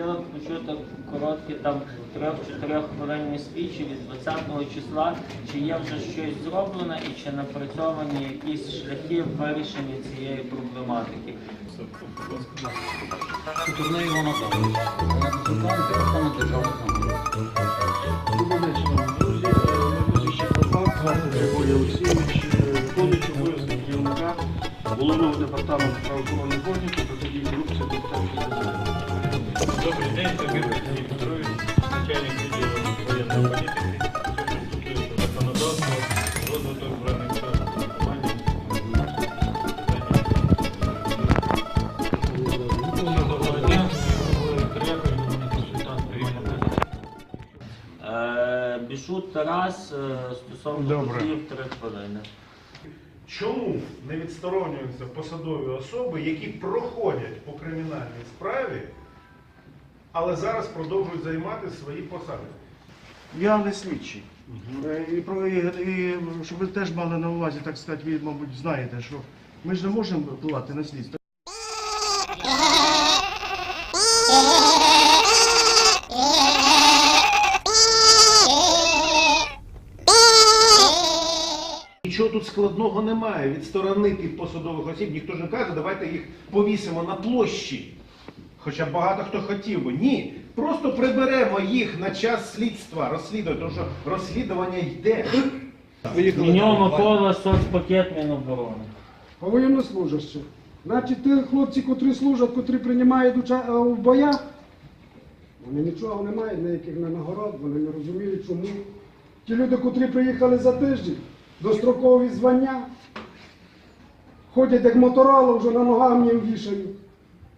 хотіла б почути короткі там трьох-чотирьох хвилинні спічі від 20 числа, чи є вже щось зроблено і чи напрацьовані якісь шляхи вирішення цієї проблематики. Турне державних. Добрий вечір, друзі. Пропав, звати Григорій Олексійович, е, виконуючий керівника головного департаменту правоохоронних органів Добрий день, Сергій Сергій Петрович, начальник відділу воєнної політики, стосується законодавства, розвиток збройних сил команді. Доброго дня, Е, Бішут Тарас е, стосовно Добре. три хвилини. Чому не відсторонюються посадові особи, які проходять по кримінальній справі, але зараз продовжують займати свої посади? Я не слідчий. Е, І, про- і, і щоб ви теж мали на увазі, так сказати, ви, мабуть, знаєте, що ми ж не можемо впливати на слідство. Нічого тут складного немає. Відсторонити посадових осіб, ніхто ж не каже, давайте їх повісимо на площі. Хоча багато хто хотів би. Ні. Просто приберемо їх на час слідства, розслідування, тому що розслідування йде. Міньо Микола, соцпакет Міноборони. А воєннослужащих. Значить, ті хлопці, котрі служать, котрі приймають уча- е, в боях, вони нічого не мають, ніяких не нагород, вони не розуміють, чому. Ті люди, котрі приїхали за тиждень, дострокові звання, ходять як моторола, вже на ногах мені вішають.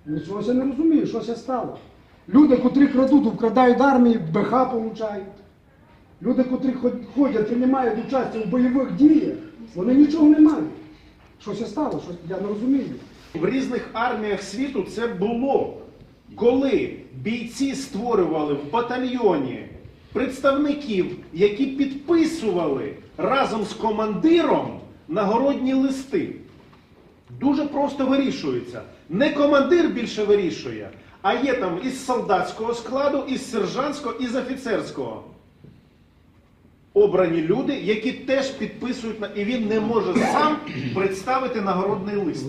Нічого ся не розумію, що ся стало. Люди, котрі крадуть, вкрадають армії, БХ получають. Люди, котрі ход- ходять, приймають участь у бойових діях, вони нічого не мають. Що ся стало? Що... Я не розумію. В різних арміях світу це було. Коли бійці створювали в батальйоні представників, які підписували разом з командиром нагородні листи. Дуже просто вирішується. Не командир більше вирішує, а є там із солдатського складу, із сержантського, із офіцерського. Обрані люди, які теж підписують на і він не може сам представити нагородний лист.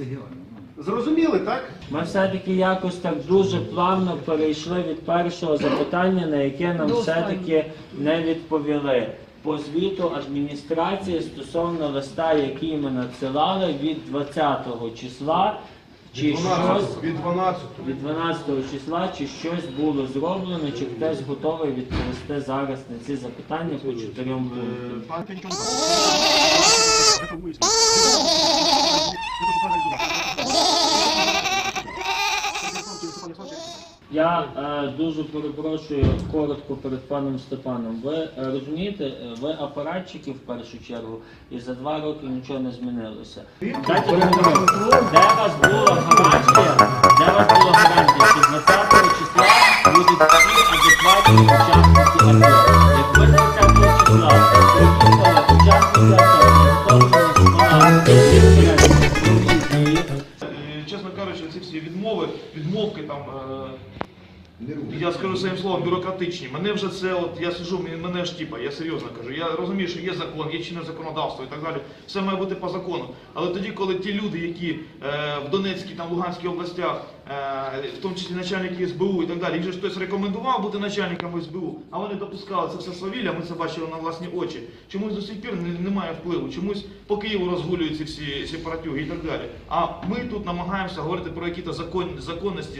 Зрозуміли, так? Ми все-таки якось так дуже плавно перейшли від першого запитання, на яке нам все-таки не відповіли. По звіту адміністрації стосовно листа, який ми надсилали від 20 числа, чи щось від 12. від 12 числа, чи щось було зроблено, чи хтось готовий відповісти зараз на ці запитання по чотирьом пунктам. Пан Пенчон. Я е, дуже перепрошую коротко перед паном Степаном. Ви е, розумієте, е, ви апаратчики в першу чергу, і за два роки нічого не змінилося. Дайте мені, де вас була гарантія, де вас була гарантія, що 20 числа будуть всі адекватні Я скажу своїм словом, бюрократичні. Мене вже це, от я сижу, мене ж типа, я серйозно кажу. Я розумію, що є закон, є чинне законодавство і так далі. Все має бути по закону. Але тоді, коли ті люди, які е, в Донецькій там Луганській областях, е, в тому числі начальники СБУ і так далі, їх же хтось рекомендував бути начальниками СБУ, а вони допускали це все свавілля, ми це бачили на власні очі. Чомусь до сих пір немає впливу, чомусь по Києву розгулюються всі сепаратюги і так далі. А ми тут намагаємося говорити про якісь закон, законності.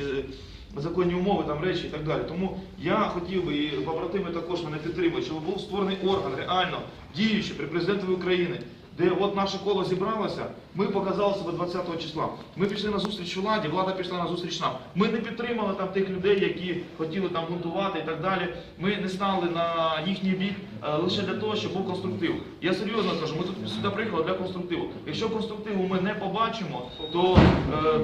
Законні умови, там речі і так далі. Тому я хотів би, і побратими також мене підтримують, щоб був створений орган реально діючий при президентові України, де от наше коло зібралося, ми показали себе 20 числа. Ми пішли на зустріч владі, влада пішла на зустріч нам. Ми не підтримали там тих людей, які хотіли там бунтувати і так далі. Ми не стали на їхній бік е, лише для того, щоб був конструктив. Я серйозно кажу, ми тут сюди приїхали для конструктиву. Якщо конструктиву ми не побачимо, то е,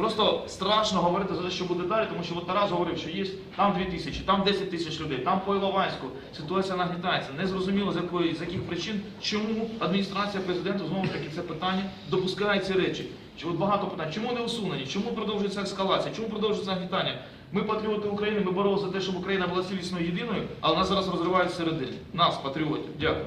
Просто страшно говорити за те, що буде далі, тому що от Тарас говорив, що є там 2 тисячі, там 10 тисяч людей, там по Іловайську ситуація нагнітається. Незрозуміло з якої з яких причин, чому адміністрація президента знову ж таки це питання допускає ці речі. Чи от багато питань, чому не усунені, чому продовжується ескалація, чому продовжується агітання? Ми патріоти України, ми боролися за те, щоб Україна була цілісною єдиною, але нас зараз розривають всередині. Нас, патріотів. Дякую.